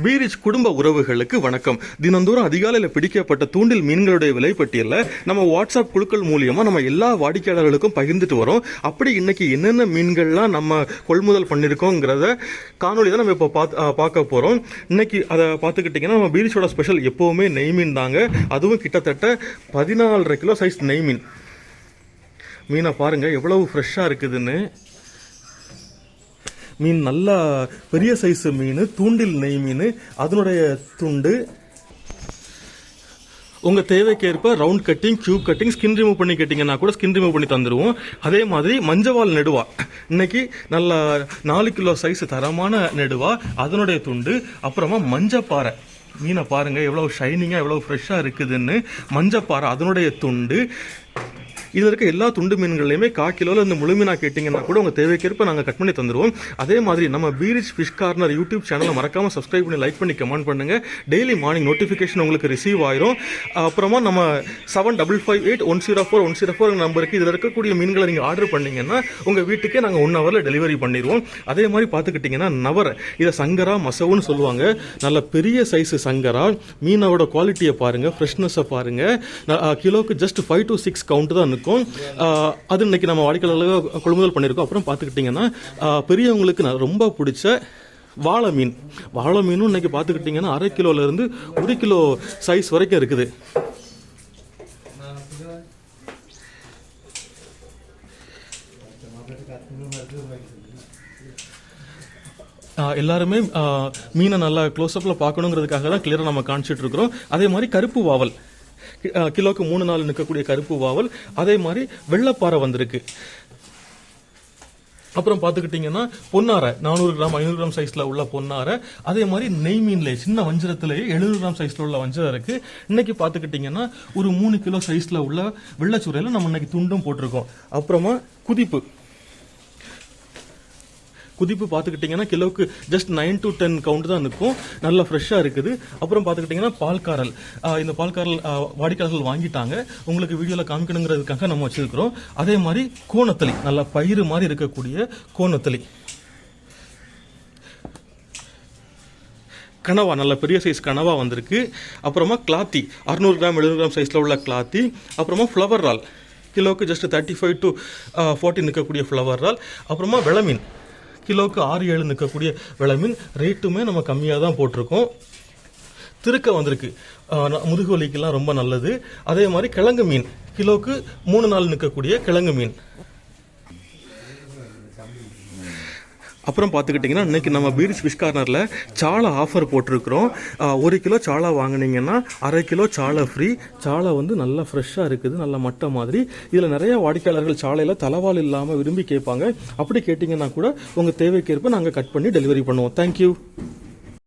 பீரிச் குடும்ப உறவுகளுக்கு வணக்கம். தினந்தோறும் அதிகாலையில் பிடிக்கப்பட்ட தூண்டில் மீன்களுடைய விலைப்பட்டியலில் நம்ம வாட்ஸ்அப் குழுக்கள் மூலியமாக நம்ம எல்லா வாடிக்கையாளர்களுக்கும் பகிர்ந்துட்டு வரோம். அப்படி இன்னைக்கு என்னென்ன மீன்கள்லாம் நம்ம கொள்முதல் பண்ணியிருக்கோங்கிறத காணொலி தான் நம்ம இப்போ பார்த்து பார்க்க போகிறோம் இன்னைக்கு அதை பார்த்துக்கிட்டிங்கன்னா நம்ம பீரிச்சோட ஸ்பெஷல் எப்போவுமே நெய் மீன் தாங்க. அதுவும் கிட்டத்தட்ட பதினாலரை கிலோ சைஸ் நெய் மீன். மீனை பாருங்கள் எவ்வளவு ஃப்ரெஷ்ஷாக இருக்குதுன்னு. மீன் நல்லா பெரிய சைஸ் மீன் தூண்டில் நெய் மீன் அதனுடைய துண்டு. உங்கள் தேவைக்கேற்ப round cutting cube cutting skin remove பண்ணி கேட்டிங்கன்னா கூட ஸ்கின் ரிமூவ் பண்ணி தந்துடுவோம் அதே மாதிரி மஞ்சவால் நெடுவா. இன்னைக்கு நல்ல நாலு கிலோ சைஸ் தரமான நெடுவா அதனுடைய துண்டு அப்புறமா மஞ்சப்பாறை. மீனை பாருங்கள் எவ்வளோ ஷைனிங்காக எவ்வளோ ஃப்ரெஷ்ஷாக இருக்குதுன்னு. மஞ்சப்பாறை அதனுடைய துண்டு. இதில் இருக்க எல்லா துண்டு மீன்கள்லையுமே கா கிலோவில் இந்த முழுமீனா கேட்டிங்கன்னா கூட உங்கள் தேவைக்கேற்ப நாங்கள் கட் பண்ணி தந்துடுவோம் அதே மாதிரி நம்ம பீரிச் ஃபிஷ் கார்னர் யூடியூப் சேனலை மறக்காமல் சப்ஸ்கிரைப் பண்ணி லைக் பண்ணி கமெண்ட் பண்ணுங்கள் டெய்லி மார்னிங் நோட்டிஃபிகேஷன் உங்களுக்கு ரிசீவ் ஆயிரும். அப்புறமா நம்ம seven double five eight one zero four one zero four நம்பருக்கு இதில் இருக்கக்கூடிய மீன்களை நீங்கள் ஆர்டர் பண்ணீங்கன்னா உங்கள் வீட்டுக்கே நாங்கள் ஒன் ஹவரில் டெலிவரி பண்ணிடுவோம் அதே மாதிரி பார்த்துக்கிட்டிங்கன்னா நவர் இதை சங்கரா மசவுன்னு சொல்லுவாங்க. நல்ல பெரிய சைஸு சங்கரா. மீனோட குவாலிட்டியை பாருங்கள் ஃப்ரெஷ்னஸை பாருங்கள் கிலோக்கு just five to six count தான் இருக்கும் அது இன்னைக்கு நம்ம வாடிக்கையாளர்கள் கொள்முதல் பண்ணியிருக்கோம். அப்புறம் பார்த்துக்கிட்டிங்கன்னா பெரியவங்களுக்கு நான் ரொம்ப பிடிச்ச வாழை மீன். வாழை மீனும் இன்னைக்கு பார்த்துக்கிட்டிங்கன்னா அரை கிலோலேருந்து ஒரு கிலோ சைஸ் வரைக்கும் இருக்குது. எல்லாருமே மீனை நல்லா க்ளோஸ்அப்பில் பார்க்கணுங்கிறதுக்காக தான் கிளியராக நம்ம காமிச்சிட்டு இருக்கிறோம். அதே மாதிரி கருப்பு வாவல். கிலோக்கு மூணு நாள் நிற்கக்கூடிய கருப்பு வாவல் அதே மாதிரி வெள்ளப்பாறை வந்திருக்கு. அப்புறம் பார்த்துக்கிட்டிங்கன்னா பொன்னாரை நானூறு கிராம் ஐநூறு கிராம் சைஸில் உள்ள பொன்னாரை அதே மாதிரி நெய் மீன்லேயே சின்ன வஞ்சரத்துலேயே எழுநூறு கிராம் சைஸில் உள்ள வஞ்சரம் இருக்குது இன்னைக்கு பார்த்துக்கிட்டிங்கன்னா ஒரு மூணு கிலோ சைஸில் உள்ள வெள்ளச்சூரையில் நம்ம இன்னைக்கு துண்டும் போட்டிருக்கோம். அப்புறமா குதிப்பு. குதிப்பு பார்த்துக்கிட்டிங்கன்னா கிலோவுக்கு just nine to ten count தான் இருக்கும் நல்லா ஃப்ரெஷ்ஷாக இருக்குது. அப்புறம் பார்த்துக்கிட்டிங்கன்னா பால்காரல் இந்த பால்காரல் வாடிக்கையாளர்கள் வாங்கிட்டாங்க. உங்களுக்கு வீடியோவில் காமிக்கணுங்கிறதுக்காக நம்ம வச்சிருக்கிறோம். அதே மாதிரி கோணத்தளி நல்லா பயிறு மாதிரி இருக்கக்கூடிய கோணத்தளி. கனவா நல்ல பெரிய சைஸ் கனவா வந்திருக்கு. அப்புறமா கிளாத்தி அறுநூறு கிராம் எழுநூறு கிராம் சைஸில் உள்ள கிளாத்தி அப்புறமா ஃப்ளவர் ரால் கிலோவுக்கு just thirty five to forty நிற்கக்கூடிய ஃப்ளவர் ரால் அப்புறமா விளமீன். கிலோவுக்கு ஆறு ஏழு நிற்கக்கூடிய விளமீன் ரேட்டுமே நம்ம கம்மியாக தான் போட்டிருக்கோம். திருக்க வந்திருக்கு. முதுகு வலிக்கெல்லாம் ரொம்ப நல்லது. அதே மாதிரி கிழங்கு மீன். கிலோவுக்கு மூணு நாள் நிற்கக்கூடிய கிழங்கு மீன். அப்புறம் பார்த்துக்கிட்டிங்கன்னா இன்னைக்கு நம்ம பீரிஸ் ஃபிஷ் கார்னரில் சாலை ஆஃபர் போட்டிருக்கிறோம். ஒரு கிலோ சாலை வாங்கினீங்கன்னா அரை கிலோ சாலை ஃப்ரீ சாலை வந்து நல்லா ஃப்ரெஷ்ஷாக இருக்குது நல்ல மட்டை மாதிரி. இதில் நிறைய வாடிக்கையாளர்கள் சாலையில் தலைவால் இல்லாமல் விரும்பி கேட்பாங்க. அப்படி கேட்டிங்கன்னா கூட உங்கள் தேவைக்கேற்ப நாங்கள் கட் பண்ணி டெலிவரி பண்ணுவோம். தேங்க்யூ